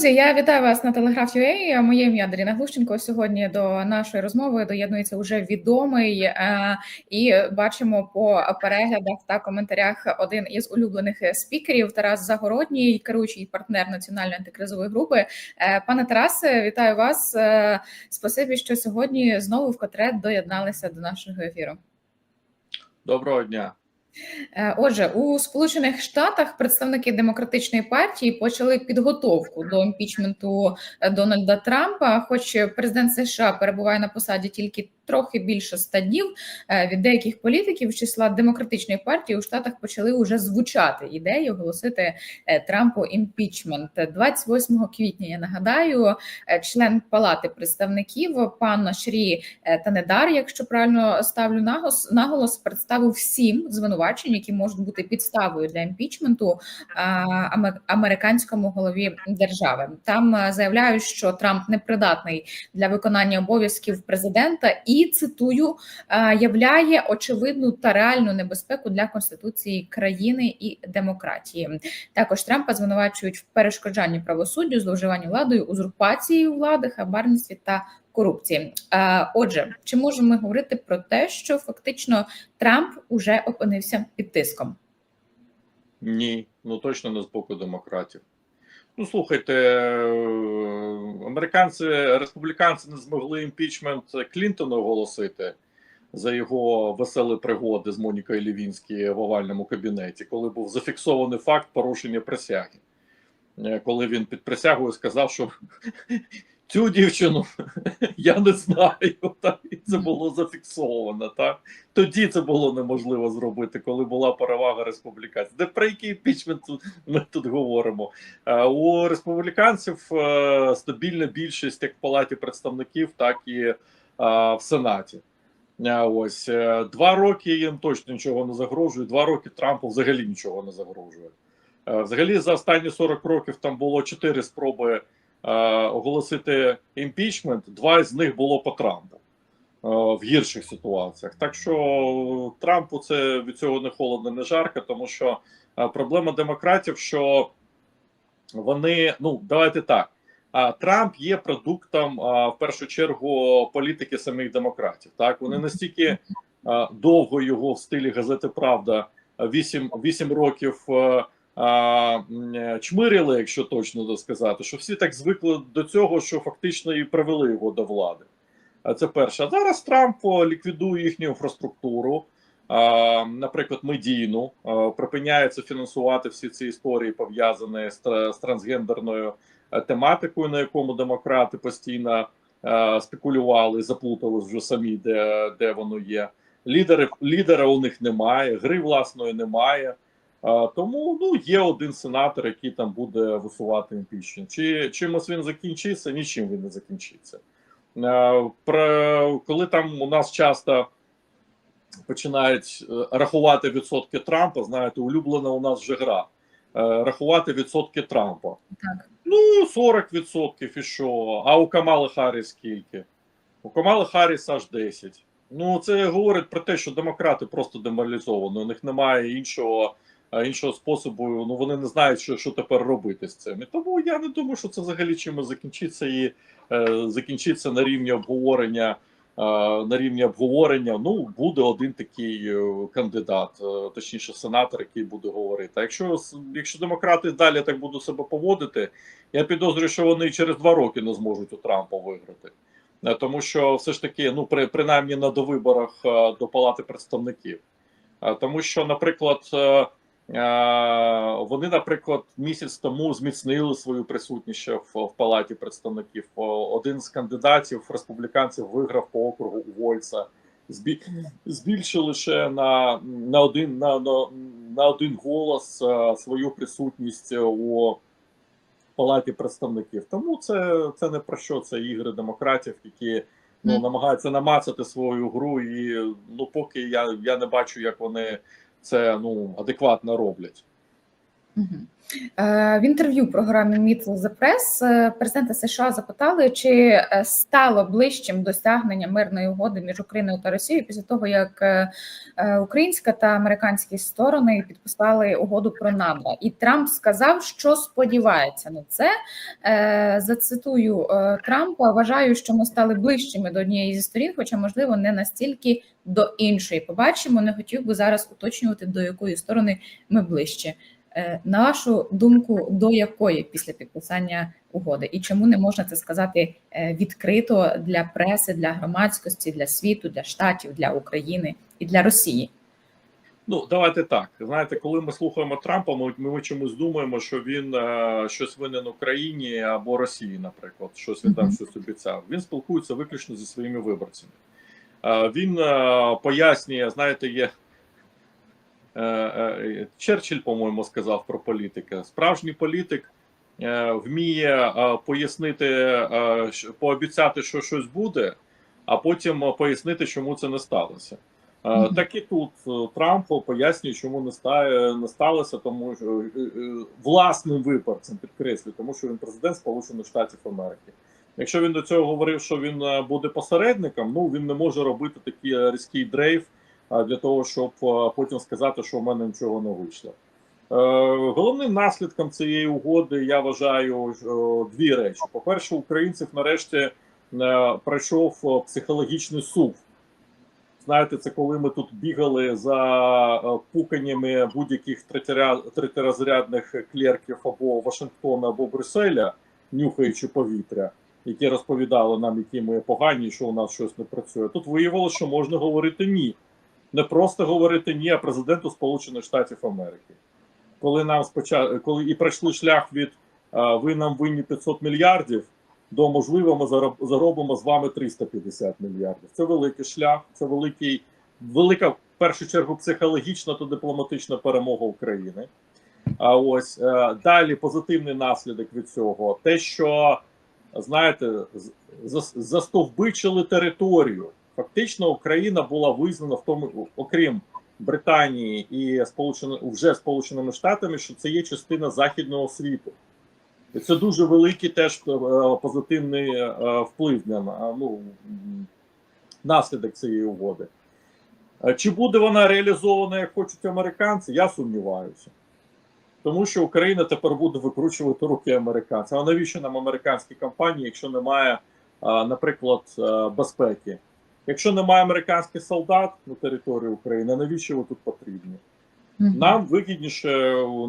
Друзі, я вітаю вас на Телеграф.ua. Моє ім'я Даріна Глущенко. Сьогодні до нашої розмови доєднується вже відомий е, і бачимо по переглядах та коментарях один із улюблених спікерів Тарас Загородній, керуючий партнер національної антикризової групи. Е, пане Тарасе, вітаю вас. Е, спасибі, що сьогодні знову вкотре доєдналися до нашого ефіру. Доброго дня. Е, отже, у Сполучених Штатах представники демократичної партії почали підготовку до імпічменту е, Дональда Трампа. Хоч президент США перебуває на посаді тільки трохи більше ста днів е, від деяких політиків з числа демократичної партії у штатах почали уже звучати ідеї оголосити Трампу імпічмент 28 квітня. Я нагадаю, член палати представників пан Шрі Танедар, якщо правильно ставлю наголос, наголос представив всім звинувачень, які можуть бути підставою для імпічменту американському голові держави. Там заявляють, що Трамп непридатний для виконання обов'язків президента і цитую являє очевидну та реальну небезпеку для конституції країни і демократії. Також Трампа звинувачують в перешкоджанні правосуддю, зловживанні владою, узурпації влади, хабарництві та корупції. Отже, чи можемо ми говорити про те, що фактично Трамп уже опинився під тиском? Ні, ну точно не з боку демократів. Ну, слухайте, американці, республіканці не змогли імпічмент Клінтона оголосити за його веселі пригоди з Монікою Лівінською в овальному кабінеті, коли був зафіксований факт порушення присяги. Коли він під присягою сказав, що Цю дівчину я не знаю, так і це було зафіксовано. Так тоді це було неможливо зробити, коли була перевага республіканців. Де про який пічмент ми тут говоримо? Е, у республіканців е, стабільна більшість як в палаті представників, так і е, в сенаті. Ось два роки їм точно нічого не загрожує. Два роки Трампу взагалі нічого не загрожує. Взагалі, за останні 40 років там було чотири спроби. Е, оголосити імпічмент, два з них було по Трампу е, в гірших ситуаціях. Так що Трампу це від цього не холодно, не жарко, тому що е, проблема демократів, що вони ну давайте так. А Трамп є продуктом а, в першу чергу політики самих демократів. Так вони настільки а, довго його в стилі газети Правда 8, 8 років а, чмирили, якщо точно сказати, що всі так звикли до цього, що фактично і привели його до влади. Це перше. А зараз Трамп ліквідує їхню інфраструктуру, наприклад, медійну, припиняється фінансувати всі ці історії, пов'язані з трансгендерною е, тематикою, на якому демократи постійно спекулювали, заплутали вже самі, де де воно є. Лідери, Лідера у них немає, гри власної немає. Тому ну є один сенатор, який там буде висувати імпічмент. Чи чимось він закінчиться? Нічим він не закінчиться. Про коли там у нас часто починають е, рахувати відсотки Трампа, знаєте, улюблена у нас вже гра. Е, рахувати відсотки Трампа. Так. Ну, 40% і що? А у Камали Харріс скільки? У Камали Харріс аж 10. Ну, це говорить про те, що демократи просто деморалізовані. У них немає іншого іншого способу, ну вони не знають, що що тепер робити з цим. І тому я не думаю, що це взагалі чимось закінчиться і е, закінчиться на рівні обговорення. Е, на рівні обговорення ну буде один такий е, кандидат, е, точніше, сенатор, який буде говорити. А якщо якщо демократи далі так будуть себе поводити, я підозрюю, що вони через два роки не зможуть у Трампа виграти, тому що все ж таки, ну при принаймні на довиборах до палати представників, тому що, наприклад. Вони, наприклад, місяць тому зміцнили свою присутність в, в палаті представників. Один з кандидатів республіканців виграв по округу Вольца. збільшили лише на на один на, на, на один голос свою присутність у палаті представників. Тому це це не про що це ігри демократів, які ну намагаються намацати свою гру, і ну поки я, я не бачу, як вони це ну адекватно роблять. Е, В інтерв'ю програмі Meet the Press е, президента США запитали, чи е, стало ближчим досягнення мирної угоди між Україною та Росією після того, як українська та американські сторони підписали угоду про надра. І Трамп сказав, що сподівається на це. Зацитую Трампа: вважаю, що ми стали ближчими до однієї зі сторін, хоча можливо не настільки до іншої. Побачимо, не хотів би зараз уточнювати до якої сторони ми ближче. Е, На вашу думку, до якої після підписання угоди, і чому не можна це сказати е, відкрито для преси, для громадськості, для світу, для штатів, для України і для Росії? Ну, давайте так. Знаєте, коли ми слухаємо Трампа, ми, ми чомусь думаємо, що він е, щось винен Україні або Росії, наприклад, щось він там щось обіцяв. Він спілкується виключно зі своїми виборцями. Е, він е, пояснює, знаєте, є. Е, е, Черчилль, по-моєму, сказав про політика. Справжній політик е, вміє пояснити, пообіцяти, що щось буде, а потім пояснити, чому це не сталося. Так і тут Трамп пояснює, чому не ста- не сталося, тому що власним виборцем підкреслюю, тому що він президент Сполучених Штатів Америки. Якщо він до цього говорив, що він буде посередником, ну він не може робити такий різкий дрейф для того, щоб потім сказати, що в мене нічого не вийшло. Е, Головним наслідком цієї угоди я вважаю е, дві речі: по-перше, українців нарешті е, пройшов психологічний сув. Знаєте, це коли ми тут бігали за пуканнями будь-яких третєрозрядних клерків або Вашингтона, або Брюсселя, нюхаючи повітря, які розповідали нам, які ми погані, що у нас щось не працює. Тут виявилося, що можна говорити ні. Не просто говорити ні, а президенту Сполучених Штатів Америки. Коли нам спочатку, коли і пройшли шлях від ви нам винні 500 мільярдів до можливо, ми зароб- заробимо з вами 350 мільярдів. Це великий шлях, це великий, велика в першу чергу психологічна та дипломатична перемога України. А ось е, далі позитивний наслідок від цього, те, що знаєте, застовбичили територію. Фактично, Україна була визнана в тому, окрім Британії і Сполучені, вже Сполученими Штатами, що це є частина західного світу. І це дуже великий теж е, позитивний е, вплив на ну, наслідок цієї угоди. Чи буде вона реалізована, як хочуть американці, я сумніваюся. Тому що Україна тепер буде викручувати руки американцям. А навіщо нам американські компанії, якщо немає, наприклад, е, безпеки? Якщо немає американських солдат на території України, навіщо ви тут потрібні? Нам вигідніше,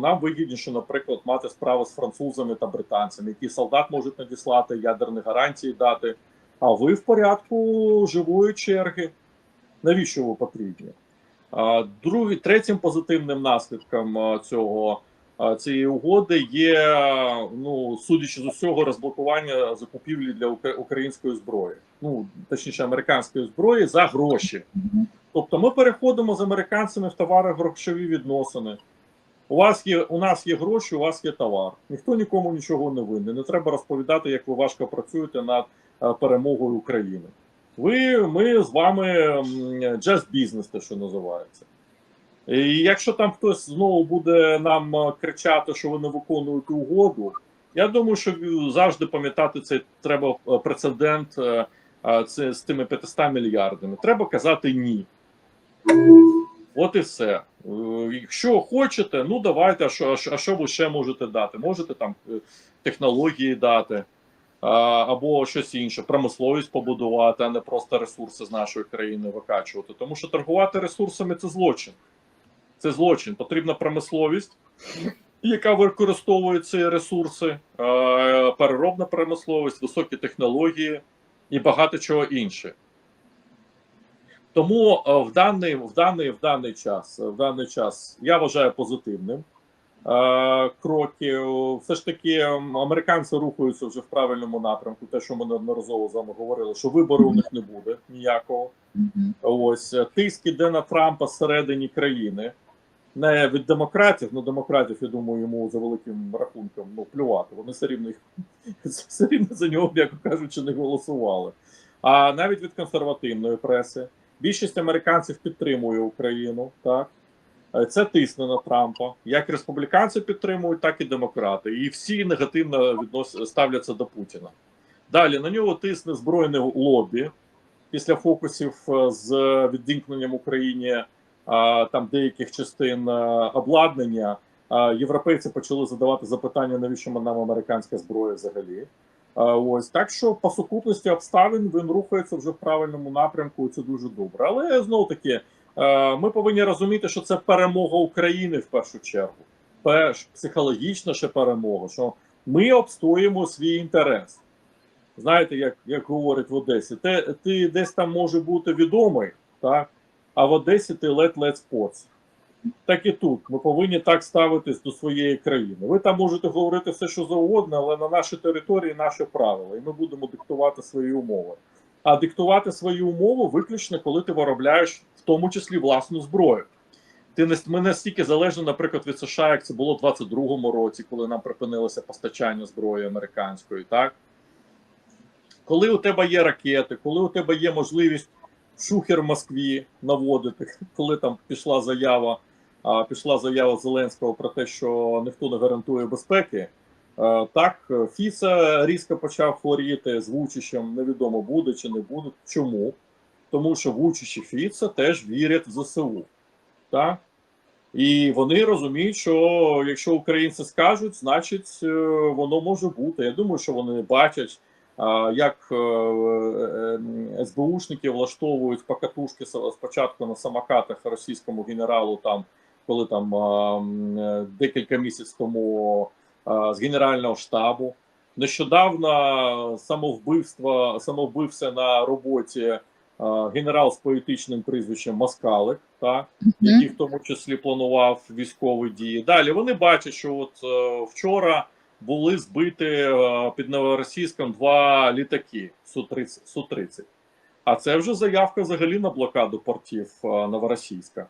нам вигідніше, наприклад, мати справу з французами та британцями, які солдат можуть надіслати, ядерні гарантії дати. А ви в порядку живої черги. Навіщо ви потрібні? Другий, третім позитивним наслідком цього цієї угоди є, ну судячи з усього, розблокування закупівлі для української зброї, ну точніше американської зброї за гроші. Тобто ми переходимо з американцями в товари грошові відносини. У вас є, у нас є гроші, у вас є товар. Ніхто нікому нічого не винен. Не треба розповідати, як ви важко працюєте над е, перемогою України. Ви, ми з вами джаз бізнес, те, що називається. І якщо там хтось знову буде нам е, кричати, що ви не виконуєте угоду, я думаю, що завжди пам'ятати цей треба е, прецедент е, це з тими 500 мільярдами. Треба казати ні. От і все. Якщо хочете, ну давайте, а що, а що- ви ще можете дати? Можете там технології дати, або щось інше, промисловість побудувати, а не просто ресурси з нашої країни викачувати. Тому що торгувати ресурсами це злочин. Це злочин. Потрібна промисловість, яка використовує ці ресурси, е, переробна промисловість, високі технології і багато чого інше. Тому е, в даний, в даний, в даний час, в даний час я вважаю позитивним е, кроки. Все ж таки, американці рухаються вже в правильному напрямку. Те, що ми неодноразово з вами говорили, що вибору у них не буде ніякого. Ось е, тиск іде на Трампа всередині країни. Не від демократів, ну демократів, я думаю, йому за великим рахунком ну плювати. Вони все рівно їх все рівно за нього, м'яко кажучи, не голосували. А навіть від консервативної преси. Більшість американців підтримує Україну, так Е, Це тисне на Трампа. Як республіканці підтримують, так і демократи. І всі негативно віднос... ставляться до Путіна. Далі на нього тисне збройне лобі після фокусів е, з відімкненням Україні е, там деяких частин обладнання. Європейці почали задавати запитання, навіщо нам американська зброя взагалі. Ось так що по сукупності обставин він рухається вже в правильному напрямку, це дуже добре. Але знову таки, ми повинні розуміти, що це перемога України в першу чергу. Перш психологічна ще перемога, що ми обстоїмо свій інтерес. Знаєте, як, як говорять в Одесі, ти, ти десь там може бути відомий, так? А в Одесі ти лед-лед споц. Так і тут ми повинні так ставитись до своєї країни. Ви там можете говорити все, що завгодно, але на нашій території наші правила, і ми будемо диктувати свої умови. А диктувати свої умови виключно, коли ти виробляєш в тому числі власну зброю. Ти не ми настільки залежні, наприклад, від США, як це було в 22-му році, коли нам припинилося постачання зброї американської, так коли у тебе є ракети, коли у тебе є можливість шухер в Москві наводити, коли там пішла заява, пішла заява Зеленського про те, що ніхто не гарантує безпеки. е, Так, Фіса різко почав хворіти з Вучичем, невідомо буде чи не буде. Чому? Тому що Вучич і Фіца теж вірять в ЗСУ. Так? І вони розуміють, що якщо українці скажуть, значить е, воно може бути. Я думаю, що вони бачать, як е, е, СБУшники влаштовують покатушки спочатку на самокатах російському генералу, там коли там е, декілька місяців тому з генерального штабу. Нещодавно самовбивство, самовбився на роботі генерал з поетичним прізвищем Москалик, так, який в тому числі планував військові дії. Далі вони бачать, що от вчора були збиті е, під Новоросійськом два літаки Су-30. Су-30. А це вже заявка взагалі на блокаду портів е, Новоросійська.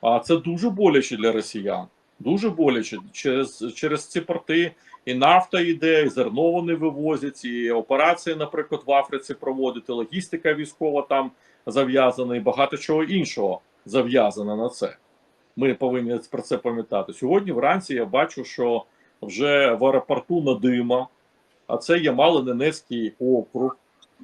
А це дуже боляче для росіян. Дуже боляче. Через, через ці порти і нафта йде, і зерно вони вивозять, і операції, наприклад, в Африці проводять, і логістика військова там зав'язана, і багато чого іншого зав'язано на це. Ми повинні про це пам'ятати. Сьогодні вранці я бачу, що вже в аеропорту Надима, а це Ямало-Ненецький округ.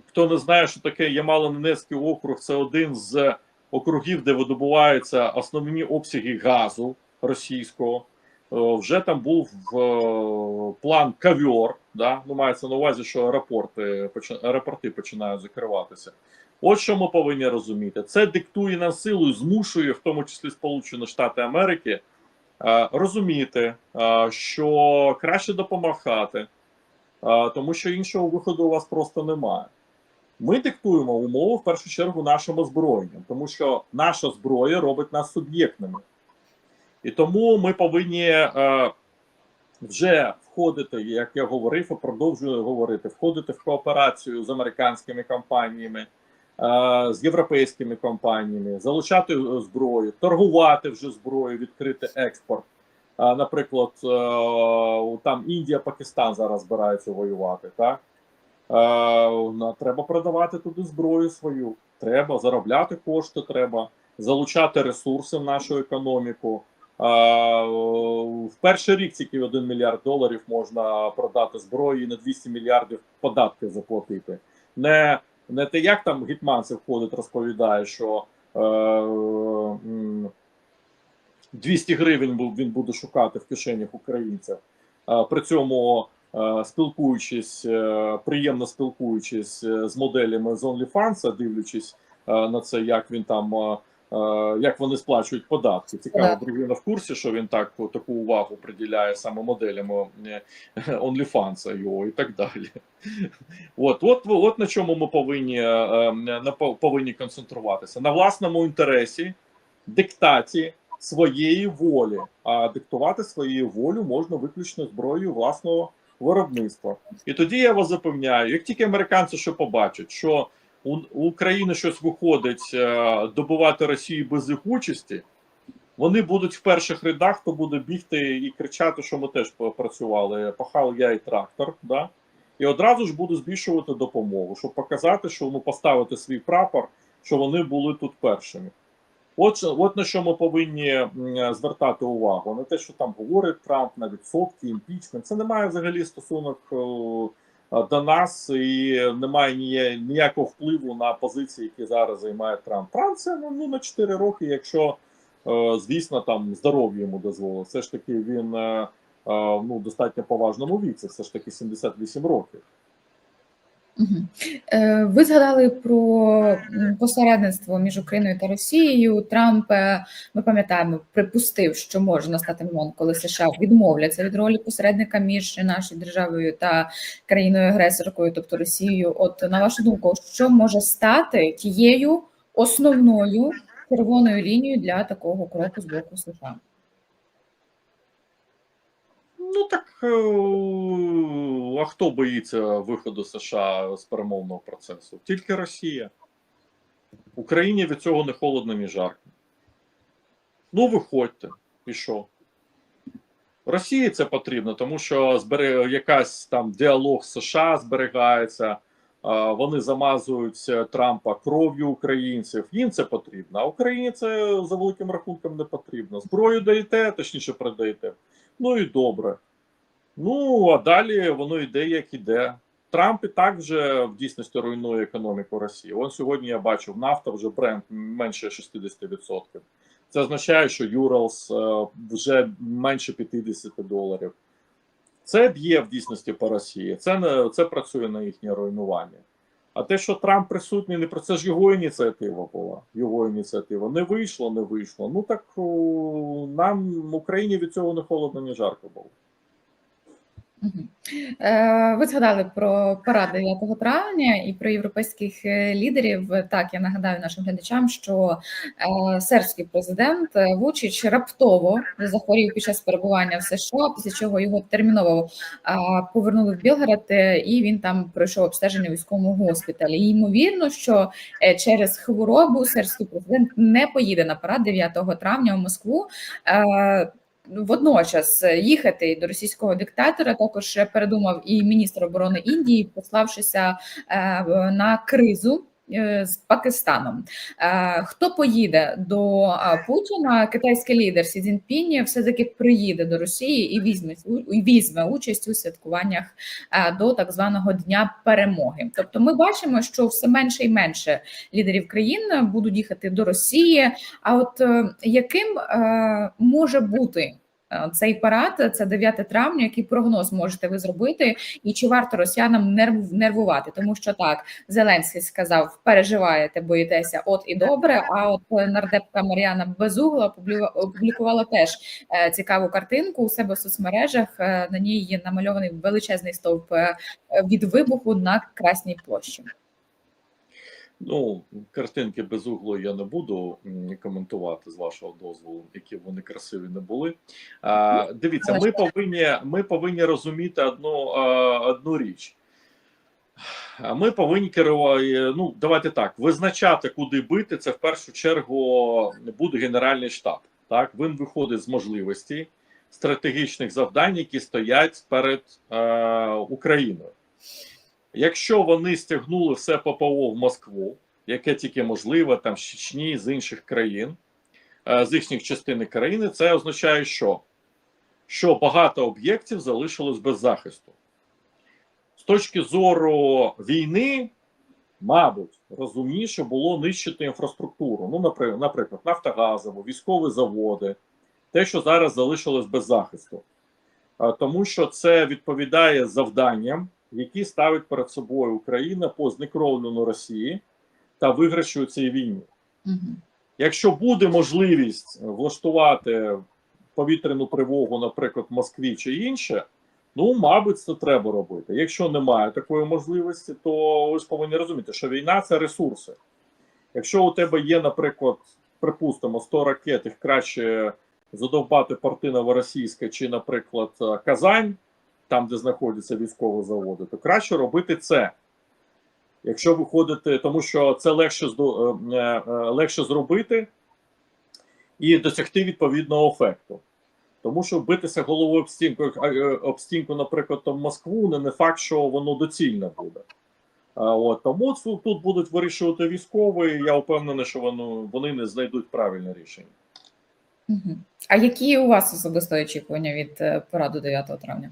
Хто не знає, що таке Ямало-Ненецький округ, це один з округів, де видобуваються основні обсяги газу російського. Е, Вже там був е, план кавьор, да? ну мається на увазі, що аеропорти, аеропорти починають закриватися. От що ми повинні розуміти. Це диктує нам силу змушує, в тому числі Сполучені Штати Америки, розуміти, е, що краще допомагати, е, тому що іншого виходу у вас просто немає. Ми диктуємо умови в першу чергу нашим озброєнням, тому що наша зброя робить нас суб'єктними. І тому ми повинні е, вже входити, як я говорив, і продовжую говорити, входити в кооперацію з американськими компаніями, е, з європейськими компаніями, залучати е, зброю, торгувати вже зброєю, відкрити експорт. Е, наприклад, е, там Індія, Пакистан зараз збираються воювати. Так? Е, треба продавати туди зброю свою, треба заробляти кошти, треба залучати ресурси в нашу економіку. Е, В перший рік тільки 1 мільярд доларів можна продати зброї і на 200 мільярдів податки заплатити. Не, не те, як там Гетманцев ходить, розповідає, що е, 200 гривень він буде шукати в кишенях українців. При цьому е, спілкуючись, е, приємно спілкуючись е, з моделями з OnlyFans, дивлячись на це, як він там. Е, Як вони сплачують податки? Цікаво. Бригина в курсі, що він так таку увагу приділяє саме моделям е, OnlyFans його і так далі. От, от, от на чому ми повинні, е, на, повинні концентруватися на власному інтересі, диктаті своєї волі. А диктувати своєю волю можна виключно зброєю власного виробництва. І тоді я вас запевняю, як тільки американці що побачать, що у, України щось виходить е, добувати Росію без їх участі, вони будуть в перших рядах, хто буде бігти і кричати, що ми теж працювали, пахав я і трактор. Да? І одразу ж буду збільшувати допомогу, щоб показати, що ну, поставити свій прапор, що вони були тут першими. От, от на що ми повинні звертати увагу. Не те, що там говорить Трамп на відсотки, імпічмент. Це не має взагалі стосунок е, до нас і немає ніякого впливу на позиції, які зараз займає Трамп. Трамп це ну, ну, на 4 роки, якщо, е, звісно, там здоров'я йому дозволить. Все ж таки він е, е, ну, достатньо поважному віці, все ж таки 78 років. Е, Ви згадали про посередництво між Україною та Росією. Трамп, ми пам'ятаємо, припустив, що може настати момент, коли США відмовляться від ролі посередника між нашою державою та країною-агресоркою, тобто Росією. От на вашу думку, що може стати тією основною червоною лінією для такого кроку з боку США? Ну так е, а хто боїться виходу США з перемовного процесу? Тільки Росія. Україні від цього не холодно, ні жарко. Ну, виходьте, і що? Росії це потрібно, тому що збере якась там діалог США зберігається, вони замазують е, Трампа кров'ю українців. Їм це потрібно. А Україні це за великим рахунком не потрібно. Зброю даєте, точніше продаєте. Ну і добре. Ну, а далі воно йде, як іде. Трамп і так вже в дійсності руйнує економіку Росії. От сьогодні я бачив, нафта вже бренд менше 60%. Це означає, що Юралс е, вже менше 50 доларів. Це б'є в дійсності по Росії. Це не це працює на їхнє руйнування. А те, що Трамп присутній, не про це ж його ініціатива була. Його ініціатива не вийшло, не вийшло. Ну так нам Україні від цього не холодно, ні жарко було. Е, Ви згадали про парад 9 травня і про європейських е, лідерів. Так, я нагадаю нашим глядачам, що е, сербський президент Вучич раптово захворів під час перебування в США, після чого його терміново повернули в Білгород, е, і він там пройшов обстеження в військовому госпіталі. І ймовірно, що через хворобу сербський президент не поїде на парад 9 травня в Москву. Водночас їхати до російського диктатора також передумав і міністр оборони Індії, пославшися е, на кризу з Пакистаном. Е, Хто поїде до е, Путіна? Китайський лідер Сі Цзіньпінь все таки приїде до Росії і візьме і візьме участь у святкуваннях е, до так званого дня перемоги. Тобто, ми бачимо, що все менше і менше лідерів країн будуть їхати до Росії. А от е, яким е, може бути е, цей парад, це 9 травня, який прогноз можете ви зробити, і чи варто росіянам нерв, нервувати? Тому що так Зеленський сказав: переживаєте, боїтеся, от і добре. А от е, нардепка Мар'яна Безугла опублікувала теж е, цікаву картинку у себе в соцмережах. Е, На ній є намальований величезний стовп е, від вибуху на Красній площі. Ну, картинки без углу я не буду коментувати з вашого дозволу, які вони красиві не були. А, дивіться, ми повинні, ми повинні розуміти одну, одну річ. Ми повинні керувати. Ну, давайте так, визначати, куди бити, це в першу чергу буде Генеральний штаб. Так, він виходить з можливості стратегічних завдань, які стоять перед е, Україною. Якщо вони стягнули все ППО в Москву, яке тільки можливо, там з Чечні, з інших країн, е, з їхніх частин країни, це означає, що? що багато об'єктів залишилось без захисту. З точки зору війни, мабуть, розумніше було нищити інфраструктуру. Ну, наприклад, нафтогазову, військові заводи, те, що зараз залишилось без захисту. Е, Тому що це відповідає завданням, які ставить перед собою Україна по знекровленню Росії та виграші у цій війні. Якщо буде можливість влаштувати повітряну тривогу, наприклад, в Москві чи інше, ну, мабуть, це треба робити. Якщо немає такої можливості, то ви ж повинні розуміти, що війна це ресурси. Якщо у тебе є, наприклад, припустимо, 100 ракет, їх краще задовбати порти Новоросійська чи, наприклад, Казань, там, де знаходяться військові заводи, то краще робити це. Якщо виходити, тому що це легше, е, е, е, легше зробити і досягти відповідного ефекту. Тому що битися головою об стінку, об стінку, наприклад, в Москву, не, не факт, що воно доцільне буде. От тому тут будуть вирішувати військові. Я впевнений, що вони, вони не знайдуть правильне рішення. А які у вас особисто очікування від параду 9 травня?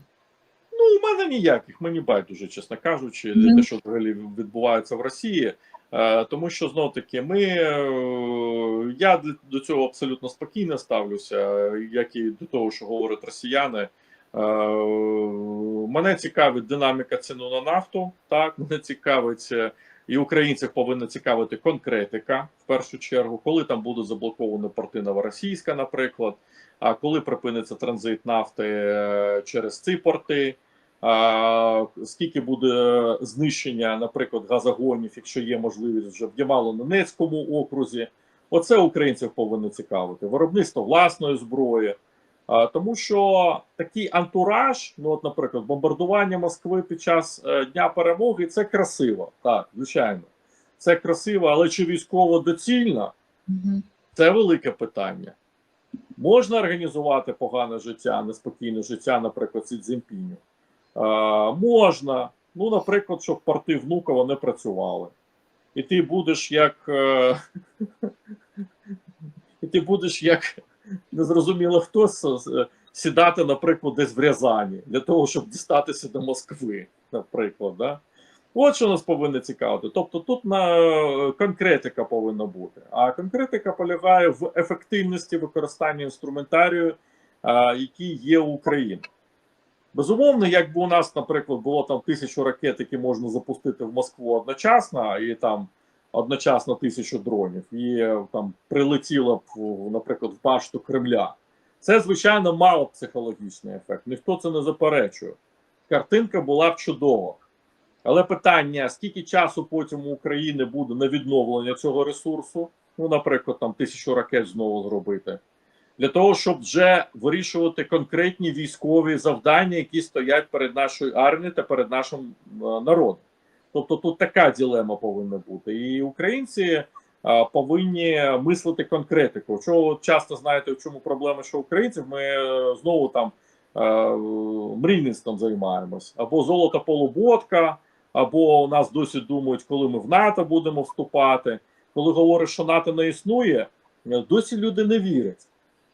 Ну, у мене ніяких, мені байдуже, чесно кажучи, Мгм. те, що взагалі відбувається в Росії. Е, тому що знов таки, ми е, я до- цього абсолютно спокійно ставлюся, як і до того, що говорять росіяни. Е, мене цікавить динаміка ціну на нафту. Так, мене цікавить, і українців повинна цікавити конкретика в першу чергу, коли там будуть заблоковані порти Новоросійська, наприклад. А коли припиниться транзит нафти через ці порти? А, скільки буде знищення, наприклад, газогонів, якщо є можливість вже в Ямало-Ненецькому окрузі? Оце українців повинно цікавити. Виробництво власної зброї. А, тому що такий антураж, ну от, наприклад, бомбардування Москви під час е, Дня перемоги це красиво. Так, звичайно, це красиво, але чи військово доцільно? Це велике питання. Можна організувати погане життя, неспокійне життя, наприклад, Сі Цзіньпіню? Е, можна. Ну, наприклад, щоб порти Внуково не працювали. І ти будеш як. Е, і ти будеш як незрозуміло хто сідати, наприклад, десь в Рязані для того, щоб дістатися до Москви, наприклад. Да? От що нас повинно цікавити. Тобто тут на конкретика повинна бути. А конкретика полягає в ефективності використання інструментарію, який є у України. Безумовно, якби у нас, наприклад, було там тисячу ракет, які можна запустити в Москву одночасно, і там одночасно тисячу дронів, і е, там прилетіло б, наприклад, в башту Кремля. Це, звичайно, мало психологічний ефект. Ніхто це не заперечує. Картинка була б чудова. Але питання: скільки часу потім у України буде на відновлення цього ресурсу? Ну, наприклад, там тисячу ракет знову зробити, для того, щоб вже вирішувати конкретні військові завдання, які стоять перед нашою армією та перед нашим е, народом. Тобто тут така ділема повинна бути. І українці е, повинні мислити конкретику. Чого часто знаєте, в чому проблема, що українців ми е, знову там мрійництвом займаємось або золото полуботка, або у нас досі думають, коли ми в НАТО будемо вступати. Коли говорять, що НАТО не існує, досі люди не вірять.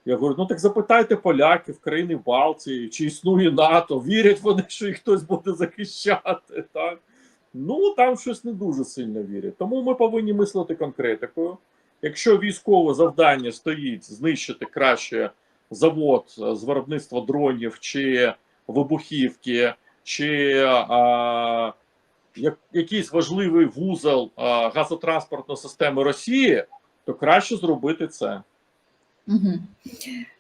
Я говорю: ну так запитайте поляків, країни Балтії, чи існує НАТО, вірять вони, що їх хтось буде захищати. Так? Ну там щось не дуже сильно вірять. Тому ми повинні мислити конкретикою. Якщо військове завдання стоїть знищити краще завод з виробництва дронів чи вибухівки, чи а, як, якийсь важливий вузол а, газотранспортної системи Росії, то краще зробити це. Мгм.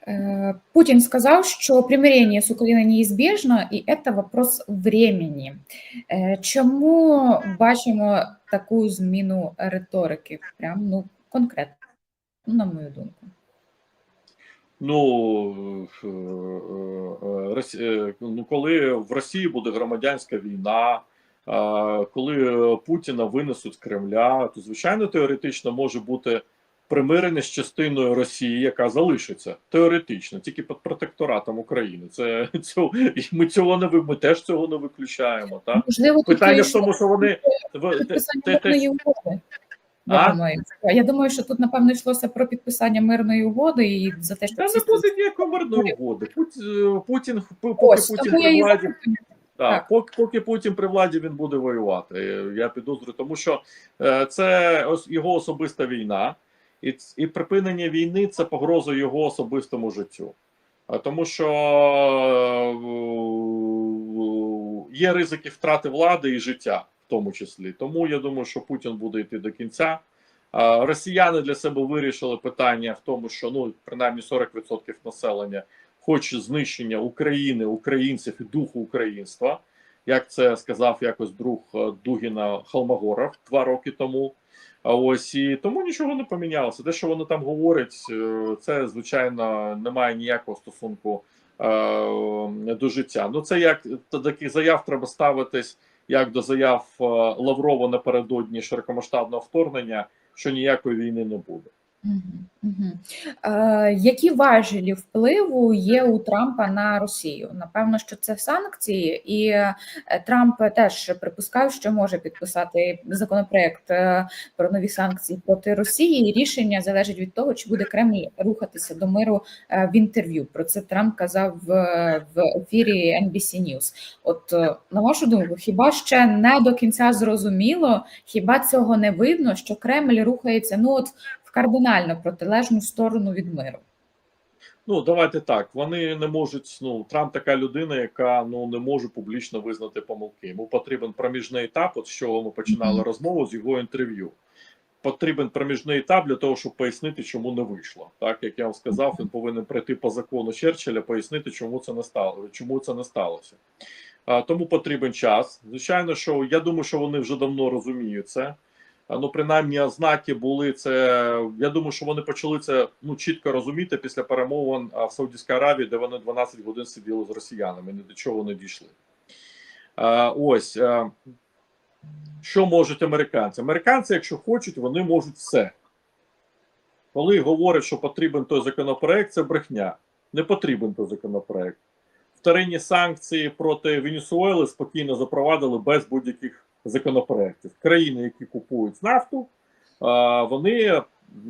Э, Путин сказал, что примирение с Украиной неизбежно, и это вопрос времени. Э, Чому бачимо таку зміну риторики? Прям ну конкретно, ну, на мою думку. Ну, е, е, Росі- е, ну, коли в Росії буде громадянська війна, а, коли Путіна винесуть з Кремля, то звичайно теоретично може бути примирення з частиною Росії, яка залишиться теоретично, тільки під протекторатом України. Це цього ми цього не ми теж цього не виключаємо. Так Можливо, питання в тому, що вони в- те- мирної угоди. Я думаю, я думаю, що тут напевно йшлося про підписання мирної угоди і за те, що Та не буде ніякої мирної угоди. Путін, Путін поки Ось, Путін при владі. Так, Так. Поки, поки Путін при владі він буде воювати. Е, Я підозрюю, тому що е, це його особиста війна, і, і припинення війни це погроза його особистому життю. Тому що е, є ризики втрати влади і життя, в тому числі. Тому я думаю, що Путін буде йти до кінця. Росіяни для себе вирішили питання в тому, що ну принаймні 40% населення хоче знищення України, українців і духу українства, як це сказав якось друг е, Дугіна Холмогоров два роки тому. А ось і тому нічого не помінялося. Те, що вони там говорять, е, це звичайно не має ніякого стосунку е, до життя. Ну це як до таких заяв треба ставитись, як до заяв е, Лаврова напередодні широкомасштабного вторгнення, що ніякої війни не буде. Е, які важелі впливу є у Трампа на Росію? Напевно, що це санкції, і е, Трамп теж припускав, що може підписати законопроект е, про нові санкції проти Росії. І рішення залежить від того, чи буде Кремль рухатися до миру в інтерв'ю. Про це Трамп казав в, ефірі NBC News. От на вашу думку, хіба ще не до кінця зрозуміло, хіба цього не видно, що Кремль рухається? Ну от кардинально протилежну сторону від миру. Ну, давайте так. Вони не можуть. Ну, Трамп така людина, яка ну не може публічно визнати помилки. Йому потрібен проміжний етап, от з чого ми починали Мгм. розмову з його інтерв'ю. Потрібен проміжний етап для того, щоб пояснити, чому не вийшло. Так як я вам сказав, він повинен пройти по закону Черчилля, пояснити, чому це не стало, чому це не сталося. А, тому потрібен час. Звичайно, що я думаю, що вони вже давно розуміють це. Ну, принаймні, ознаки були це. Я думаю, що вони почали це ну чітко розуміти після перемовин в Саудівській Аравії, де вони 12 годин сиділи з росіянами, ні до чого не дійшли. Ось а, що можуть американці? Американці, якщо хочуть, вони можуть все. Коли говорять, що потрібен той законопроект, це брехня. Не потрібен той законопроект. Вторинні санкції проти Венесуели спокійно запровадили без будь-яких законопроєктів. Країни, які купують нафту, вони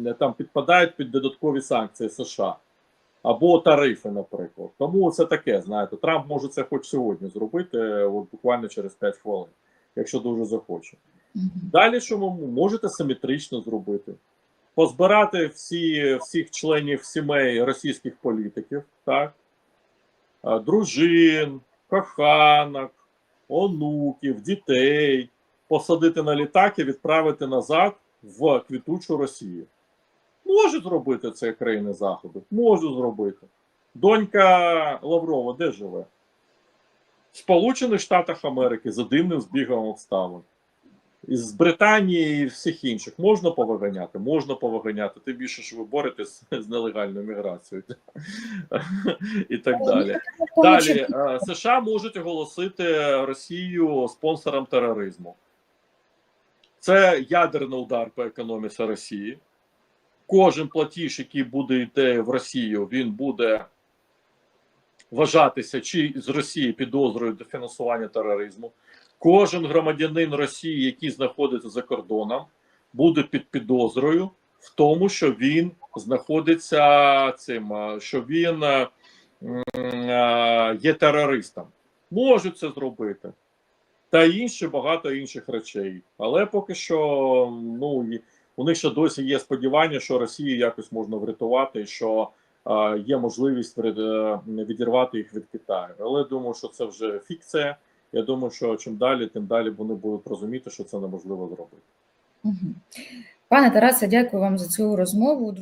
е, там підпадають під додаткові санкції США або тарифи, наприклад. Тому це таке, знаєте, Трамп може це хоч сьогодні зробити, е, от буквально через 5 хвилин, якщо дуже захоче. Далі, що ви можете симетрично зробити? Позбирати всі, всіх членів сімей російських політиків, так? Дружин, коханок, онуків, дітей, посадити на літак і відправити назад в квітучу Росію. Може зробити це країни Заходу? Можу зробити. Донька Лаврова де живе? В Сполучених Штатах Америки за дивним збігом обставин. Із Британії і всіх інших можна повиганяти? Можна повиганяти. Тим більше, що ви боретесь з нелегальною міграцією і так далі. Далі е, США можуть оголосити Росію спонсором тероризму. Це ядерний удар по економіці Росії. Кожен платіж, який буде йти в Росію, він буде вважатися чи з Росії підозрою до фінансування тероризму. Кожен громадянин Росії, який знаходиться за кордоном, буде під підозрою в тому, що він знаходиться цим, е, що він е, е, є терористом. Можуть це зробити. Та інші багато інших речей. Але поки що, ну у них ще досі є сподівання, що Росію якось можна врятувати, що е, є можливість вред- е, відірвати їх від Китаю. Але думаю, що це вже фікція. Я думаю, що чим далі, тим далі вони будуть розуміти, що це неможливо зробити. Пане Тарасе, дякую вам за цю розмову.